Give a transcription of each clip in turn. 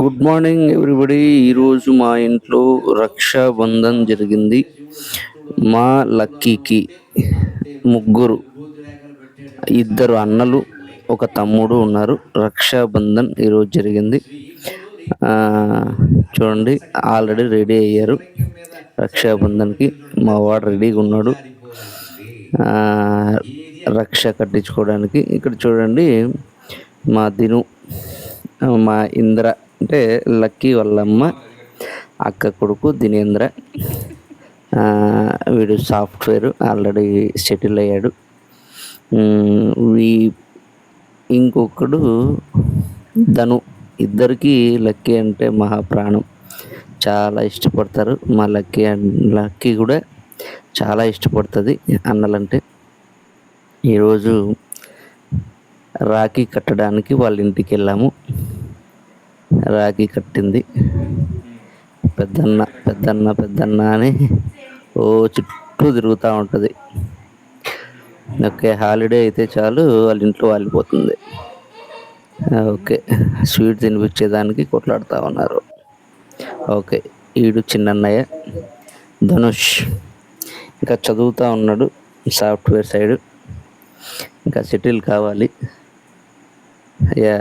Good morning everybody ఈరోజు మా ఇంట్లో రక్షాబంధన్ జరిగింది. మా లక్కీకి ముగ్గురు ఇద్దరు అన్నలు ఒక తమ్ముడు ఉన్నారు. రక్షాబంధన్ ఈరోజు జరిగింది. చూడండి ఆల్రెడీ రెడీ అయ్యారు. రక్షాబంధన్కి మా వాడు రెడీగా ఉన్నాడు. రక్ష కట్టించుకోవడానికి. ఇక్కడ చూడండి మా దిను మా ఇంద్ర అంటే లక్కీ వాళ్ళమ్మ అక్క కొడుకు దినేంద్ర. వీడు సాఫ్ట్వేర్ ఆల్రెడీ సెటిల్ అయ్యాడు. వీ ఇంకొకడు ధను. ఇద్దరికి లక్కీ అంటే మహా ప్రాణం చాలా ఇష్టపడతారు. మా లక్కీ లక్కీ కూడా చాలా ఇష్టపడుతుంది అన్నలంటే. ఈరోజు రాఖీ కట్టడానికి వాళ్ళ ఇంటికి వెళ్ళాము. రాఖీ కట్టింది. పెద్దన్న పెద్దన్న పెద్దన్న అని ఓ చుట్టూ తిరుగుతూ ఉంటుంది. ఓకే హాలిడే అయితే చాలు వాళ్ళ ఇంట్లో వాలిపోతుంది. ఓకే స్వీట్ తినిపించేదానికి కొట్లాడుతూ ఉన్నారు. ఓకే ఈడు చిన్నన్నయ్య ధనుష్. ఇంకా చదువుతూ ఉన్నాడు సాఫ్ట్వేర్ సైడ్. ఇంకా సెటిల్ కావాలి. యా.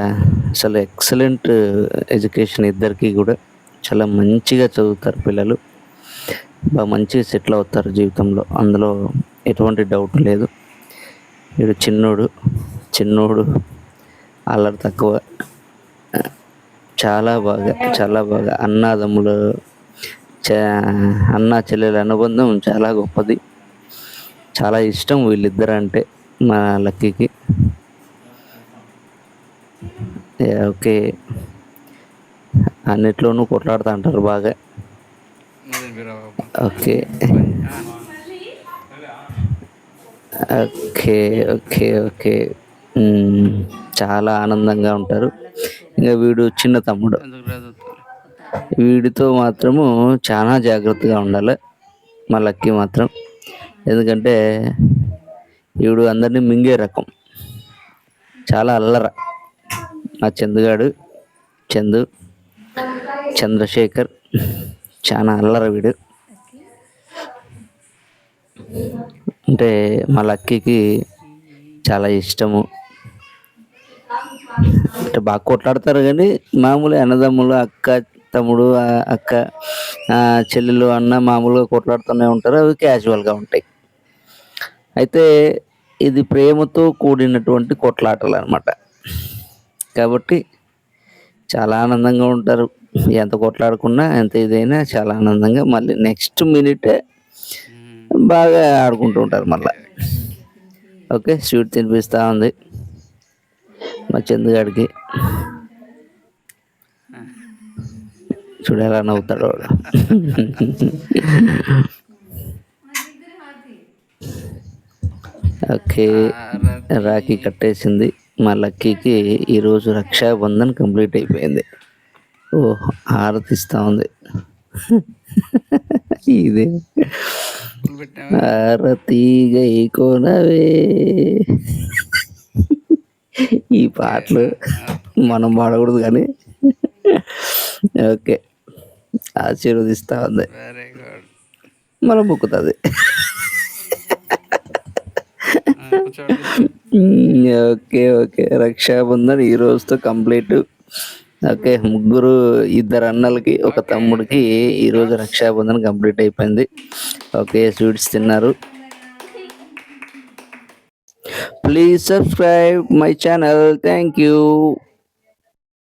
అసలు ఎక్సలెంట్ uh, ఎడ్యుకేషన్ ఇద్దరికీ కూడా. చాలా మంచిగా చదువుతారు పిల్లలు. బాగా మంచిగా సెటిల్ అవుతారు జీవితంలో. అందులో ఎటువంటి డౌట్ లేదు. వీడు చిన్నోడు. చిన్నోడు అల్లరి తక్కువ. చాలా బాగా చాలా బాగా. అన్నాదమ్ములు చ అన్న చెల్లెల అనుబంధం చాలా గొప్పది. చాలా ఇష్టం వీళ్ళిద్దరంటే మా లక్కీకి. ఓకే. అన్నిట్లోనూ కొట్లాడుతూ అంటారు బాగా. ఓకే. Okay okay okay. చాలా ఆనందంగా ఉంటారు. ఇంకా వీడు చిన్న తమ్ముడు. వీడితో మాత్రము చాలా జాగ్రత్తగా ఉండాలి. మా లక్కీ మాత్రం. ఎందుకంటే వీడు అందరినీ మింగే రకం. చాలా అల్లర. మా చందుగాడు చందు చంద్రశేఖర్ చాలా అల్లరవిడు. అంటే మా లక్కీకి చాలా ఇష్టము. అంటే బాగా కొట్లాడతారు కానీ మామూలు అన్నదమ్ములు అక్క తమ్ముడు అక్క ఆ చెల్లెలు అన్న మామూలుగా కొట్లాడుతూనే ఉంటారు. అవి క్యాజువల్గా ఉంటాయి. అయితే ఇది ప్రేమతో కూడినటువంటి కొట్లాటలు అనమాట కాబట్టి చాలా ఆనందంగా ఉంటారు. ఎంత కొట్లాడుకున్నా ఎంత ఇదైనా చాలా ఆనందంగా మళ్ళీ నెక్స్ట్ మినిటే బాగా ఆడుకుంటూ ఉంటారు మళ్ళీ. ఓకే స్వీట్ తినిపిస్తూ ఉంది మా చందుగాడికి చూడాలని అవుతాడు నవ్వుతాడు వాడు. ఓకే రాఖీ కట్టేసింది. మా లక్కీకి ఈరోజు రక్షాబంధన్ కంప్లీట్ అయిపోయింది. ఓ హారతిస్తూ ఉంది. ఇదే. హారతి గై కొనవే. ఈ పాటలు మనం పాడకూడదు కానీ. ఓకే ఆశీర్వదిస్తా ఉంది. మనం మొక్కుతుంది. కూర్చోండి. Okay okay. రక్షాబంధన్ ఈ రోజుతో కంప్లీట్. ఓకే ముగ్గురు ఇద్దరు అన్నలకి ఒక తమ్ముడికి ఈరోజు రక్షాబంధన్ కంప్లీట్ అయిపోయింది. ఓకే స్వీట్స్ తిన్నారు. Please subscribe my channel thank you